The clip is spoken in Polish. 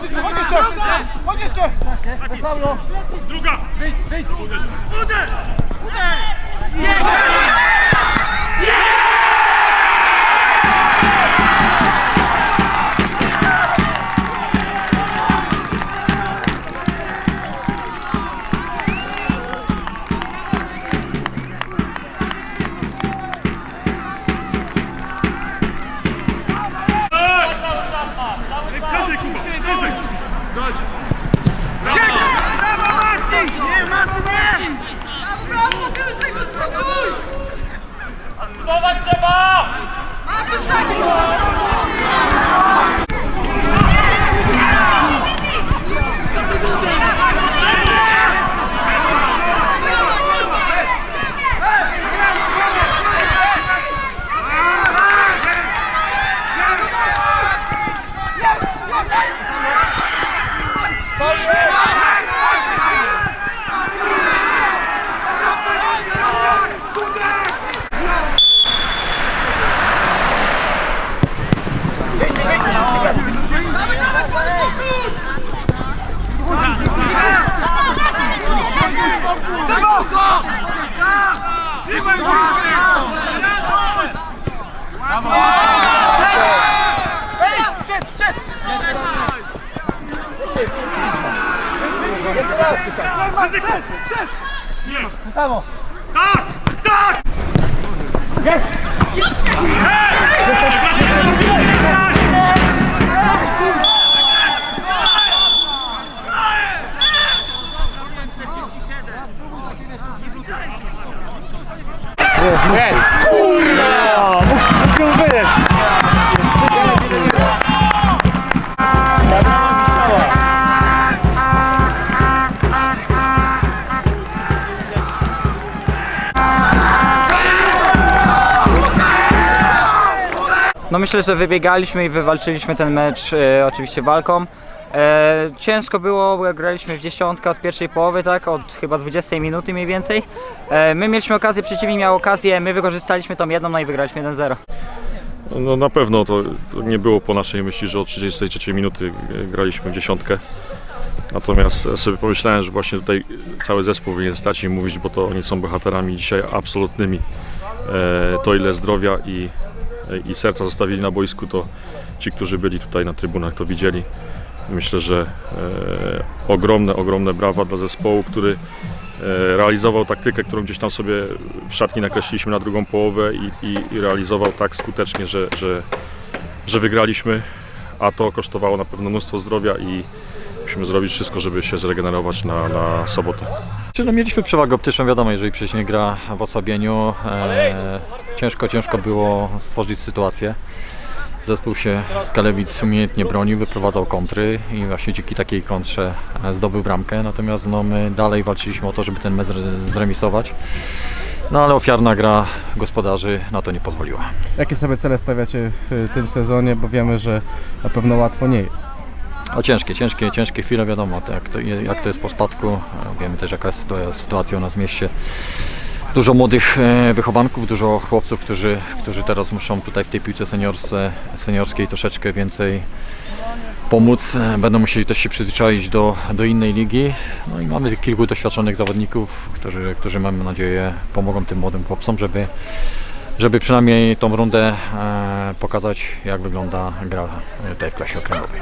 Chodź jeszcze, chodź jeszcze! Chodź jeszcze! Druga! Wyjdź, wyjdź! Uderz! Uderz! Uderz! Budować trzeba! Masz już taki! Brawo! Tak! Tak! No myślę, że wybiegaliśmy i wywalczyliśmy ten mecz e, oczywiście walką. E, ciężko było, bo graliśmy w dziesiątkę od pierwszej połowy, tak, od chyba 20 minuty mniej więcej. E, my mieliśmy okazję, przeciwnik miał okazję, my wykorzystaliśmy tą jedną, no i wygraliśmy 1-0. No na pewno to, to nie było po naszej myśli, że od 33 minuty e, graliśmy w dziesiątkę. Natomiast sobie pomyślałem, że właśnie tutaj cały zespół powinien stać i mówić, bo to oni są bohaterami dzisiaj absolutnymi. E, to ile zdrowia i, i serca zostawili na boisku, to ci, którzy byli tutaj na trybunach, to widzieli. Myślę, że e, ogromne, ogromne brawa dla zespołu, który e, realizował taktykę, którą gdzieś tam sobie w szatni nakreśliliśmy na drugą połowę i, i, i realizował tak skutecznie, że, że, że wygraliśmy, a to kosztowało na pewno mnóstwo zdrowia i musimy zrobić wszystko, żeby się zregenerować na, na sobotę. No mieliśmy przewagę optyczną, wiadomo, jeżeli przeciwnik gra w osłabieniu, e, ciężko, ciężko było stworzyć sytuację. Zespół się z Kalewic umiejętnie bronił, wyprowadzał kontry i właśnie dzięki takiej kontrze e, zdobył bramkę. Natomiast no, my dalej walczyliśmy o to, żeby ten mecz zre- zremisować. No ale ofiarna gra gospodarzy na to nie pozwoliła. Jakie sobie cele stawiacie w tym sezonie, bo wiemy, że na pewno łatwo nie jest. O ciężkie, ciężkie, ciężkie chwile, wiadomo, jak, to, jak to jest po spadku. E, Wiemy też jaka jest sytua- sytuacja u nas w mieście. Dużo młodych e, wychowanków, dużo chłopców, którzy, którzy teraz muszą tutaj w tej piłce seniorsce, seniorskiej troszeczkę więcej pomóc. E, Będą musieli też się przyzwyczaić do, do innej ligi. No i mamy kilku doświadczonych zawodników, którzy, którzy mamy nadzieję pomogą tym młodym chłopcom, żeby, żeby przynajmniej tą rundę e, pokazać, jak wygląda gra tutaj w klasie okręgowej.